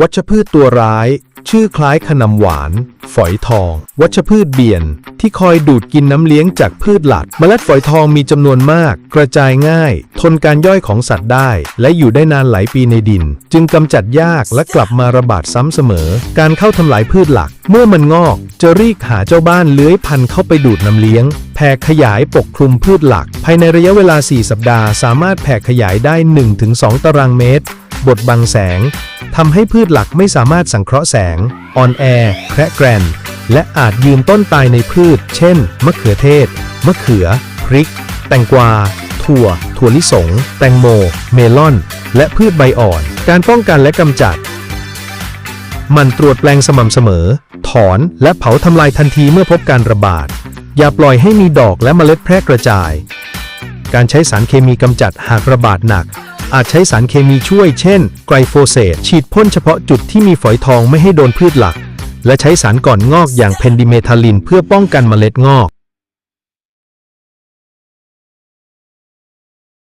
วัชพืชตัวร้าย ชื่อคล้ายขนำหวาน ฝอยทอง วัชพืชเบี่ยน ที่คอยดูดกินน้ำเลี้ยงจากพืชหลัก เมล็ดฝอยทองมีจำนวนมาก กระจายง่าย ทนการย่อยของสัตว์ได้ และอยู่ได้นานหลายปีในดิน จึงกำจัดยากและกลับมาระบาดซ้ำเสมอ การเข้าทำลายพืชหลัก เมื่อมันงอก จะรีกหาเจ้าบ้านเลื้อยพันเข้าไปดูดน้ำเลี้ยงแผ่ขยายปกคลุมพืชหลัก ภายในระยะเวลา 4 สัปดาห์ สามารถแผ่ขยายได้ 1-2 ตารางเมตร บดบังแสงทำให้พืชหลักไม่สามารถสังเคราะห์แสงอ่อนแอแคระแกรน และอาจยืนต้นตายในพืช เช่น มะเขือเทศ มะเขือ พริก แตงกวา ถั่ว ถั่วลิสง แตงโม เมลอน และพืชใบอ่อน การป้องกันและกำจัด มันตรวจแปลงสม่ำเสมอ ถอนและเผาทำลายทันทีเมื่อพบการระบาด อย่าปล่อยให้มีดอกและเมล็ดแพร่กระจาย การใช้สารเคมีกำจัดหากระบาดหนัก อาจใช้สารเคมีช่วย เช่น ไกรโฟเสตฉีดพ่นเฉพาะจุดที่มีฝอยทองไม่ให้โดนพืชหลัก และใช้สารก่อนงอกอย่างเพนดิเมทาลินเพื่อป้องกันเมล็ดงอก